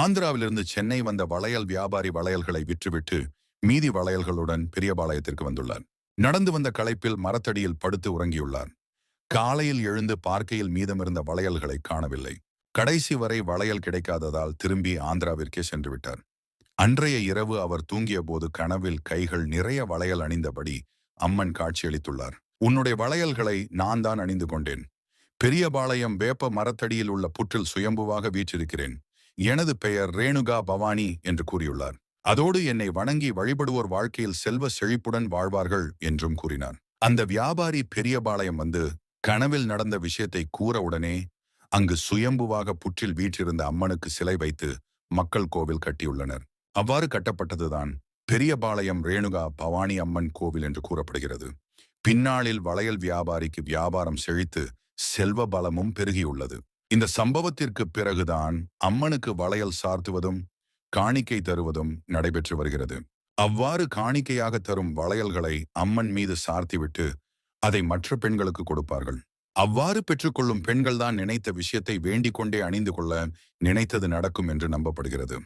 ஆந்திராவிலிருந்து சென்னை வந்த வளையல் வியாபாரி வளையல்களை விற்றுவிட்டு மீதி வளையல்களுடன் பெரியபாளையத்திற்கு வந்துள்ளார். நடந்து வந்த களைப்பில் மரத்தடியில் படுத்து உறங்கியுள்ளார். காலையில் எழுந்து பார்க்கையில் மீதமிருந்த வளையல்களை காணவில்லை. கடைசி வரை வளையல் கிடைக்காததால் திரும்பி ஆந்திராவிற்கே சென்று விட்டார். அன்றைய இரவு அவர் தூங்கிய போது கனவில் கைகள் நிறைய வளையல் அணிந்தபடி அம்மன் காட்சியளித்துள்ளார். உன்னுடைய வளையல்களை நான் தான் அணிந்து கொண்டேன். பெரியபாளையம் வேப்ப மரத்தடியில் உள்ள புற்றில் சுயம்புவாக வீற்றிருக்கிறேன். எனது பெயர் ரேணுகா பவானி என்று கூறியுள்ளார். அதோடு என்னை வணங்கி வழிபடுவோர் வாழ்க்கையில் செல்வ செழிப்புடன் வாழ்வார்கள் என்றும் கூறினார். அந்த வியாபாரி பெரியபாளையம் வந்து கனவில் நடந்த விஷயத்தை கூற உடனே அங்கு சுயம்புவாக புற்றில் வீற்றிருந்த அம்மனுக்கு சிலை வைத்து மக்கள் கோவில் கட்டியுள்ளனர். அவ்வாறு கட்டப்பட்டதுதான் பெரியபாளையம் ரேணுகா பவானி அம்மன் கோவில் என்று கூறப்படுகிறது. பின்னாளில் வளையல் வியாபாரிக்கு வியாபாரம் செழித்து செல்வ பலமும் பெருகியுள்ளது. இந்த சம்பவத்திற்கு பிறகுதான் அம்மனுக்கு வளையல் சார்த்துவதும் காணிக்கை தருவதும் நடைபெற்று வருகிறது. அவ்வாறு காணிக்கையாக தரும் வளையல்களை அம்மன் மீது சார்த்திவிட்டு அதை மற்ற பெண்களுக்கு கொடுப்பார்கள். அவ்வாறு பெற்றுக்கொள்ளும் பெண்கள்தான் நினைத்த விஷயத்தை வேண்டிக் கொண்டே அணிந்து கொள்ள நினைத்தது நடக்கும் என்று நம்பப்படுகிறது.